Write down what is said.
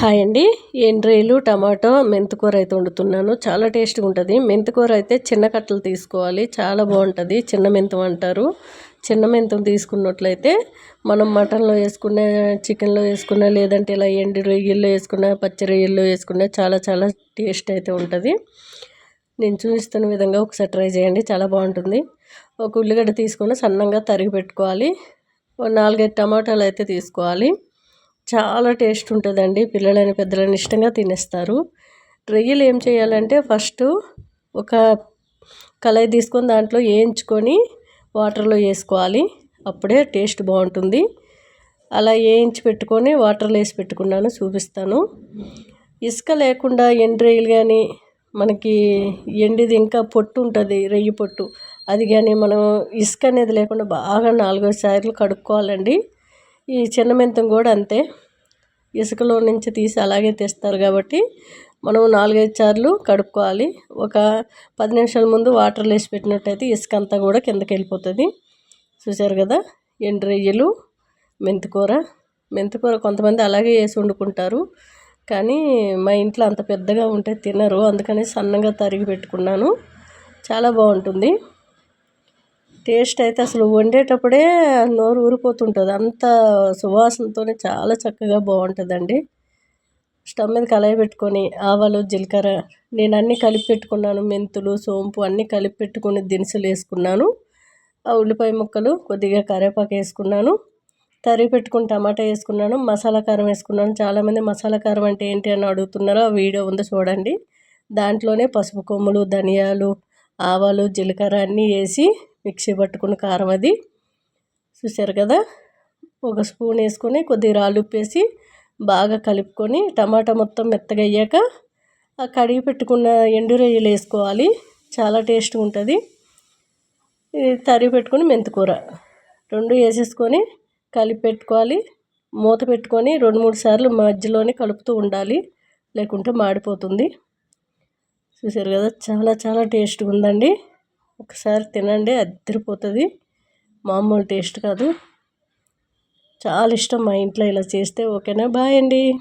Hi అండి. ఎండ్రేలు tomato మెంతికూర అయితే వండుతున్నాను. చాలా టేస్ట్గా ఉంటుంది. మెంతికూర అయితే చిన్న కట్టలు తీసుకోవాలి. చాలా బాగుంటుంది. చిన్న మెంతం అంటారు. చిన్న మెంతం తీసుకున్నట్లయితే మనం మటన్లో వేసుకునే చికెన్లో వేసుకున్న లేదంటే ఇలా ఎండి రొయ్యల్లో వేసుకున్న పచ్చి రొయ్యల్లో వేసుకున్న చాలా చాలా టేస్ట్ అయితే ఉంటుంది. నేను చూపిస్తున్న విధంగా ఒకసారి ట్రై చేయండి. చాలా బాగుంటుంది. ఒక ఉల్లిగడ్డ తీసుకుని సన్నంగా తరిగి పెట్టుకోవాలి. నాలుగైదు టమాటాలు అయితే తీసుకోవాలి. చాలా టేస్ట్ ఉంటుందండి. పిల్లలని పెద్దలని ఇష్టంగా తినేస్తారు. రొయ్యలు ఏం చేయాలంటే ఫస్ట్ ఒక కళాయి తీసుకొని దాంట్లో వేయించుకొని వాటర్లో వేసుకోవాలి. అప్పుడే టేస్ట్ బాగుంటుంది. అలా వేయించి పెట్టుకొని వాటర్లో వేసి పెట్టుకున్నాను చూపిస్తాను. ఇసుక లేకుండా ఎండు రొయ్యలు కానీ మనకి ఎండిది ఇంకా పొట్టు ఉంటుంది రెయ్యి పొట్టు. అది కానీ మనం ఇసుక అనేది లేకుండా బాగా నాలుగైదు సార్లు కడుక్కోవాలండి. ఈ చిన్న మెంతం కూడా అంతే. ఇసుకలో నుంచి తీసి అలాగే తీస్తారు కాబట్టి మనం నాలుగైదు సార్లు కడుక్కోవాలి. ఒక పది నిమిషాల ముందు వాటర్లో వేసి పెట్టినట్టయితే ఇసుక అంతా కూడా కిందకి వెళ్ళిపోతుంది. చూసారు కదా? ఎండు రొయ్యలు మెంతికూర మెంతికూర కొంతమంది అలాగే వేసి వండుకుంటారు. కానీ మా ఇంట్లో అంత పెద్దగా ఉంటే తినరు. అందుకని సన్నగా తరిగి పెట్టుకున్నాను. చాలా బాగుంటుంది. టేస్ట్ అయితే అసలు వండేటప్పుడే నోరు ఊరిపోతుంటుంది. అంత సువాసనతోనే చాలా చక్కగా బాగుంటుందండి. స్టవ్ మీద కళాయి పెట్టుకొని ఆవాలు జీలకర్ర నేను అన్నీ కలిపి పెట్టుకున్నాను. మెంతులు సోంపు అన్నీ కలిపి పెట్టుకుని దినుసులు వేసుకున్నాను. ఆ ఉల్లిపాయ ముక్కలు కొద్దిగా కరివేపాకు వేసుకున్నాను. తరిగి పెట్టుకుని టమాటా వేసుకున్నాను. మసాలా కారం వేసుకున్నాను. చాలామంది మసాలా కారం అంటే ఏంటి అని అడుగుతున్నారో ఆ వీడియో ఉందో చూడండి. దాంట్లోనే పసుపు కొమ్ములు ధనియాలు ఆవాలు జీలకర్ర అన్నీ వేసి మిక్సీ పట్టుకున్న కారం అది. చూసారు కదా? ఒక స్పూన్ వేసుకొని కొద్దిగా రాళ్ళు ఉప్పేసి బాగా కలుపుకొని టమాటా మొత్తం మెత్తగా అయ్యాక ఆ కడిగి పెట్టుకున్న ఎండు రొయ్యలు వేసుకోవాలి. చాలా టేస్ట్గా ఉంటుంది. తరిగి పెట్టుకొని మెంతికూర. రెండు వేసేసుకొని కలిపి పెట్టుకోవాలి. మూత పెట్టుకొని రెండు మూడు సార్లు మధ్యలోనే కలుపుతూ ఉండాలి. లేకుంటే మాడిపోతుంది. చూసారు కదా? చాలా చాలా టేస్ట్గా ఉందండి. ఒకసారి తినండి అద్దరిపోతుంది. మామూలు టేస్ట్ కాదు. చాలా ఇష్టం మా ఇంట్లో ఇలా చేస్తే. ఓకేనా? బాయ్ అండి.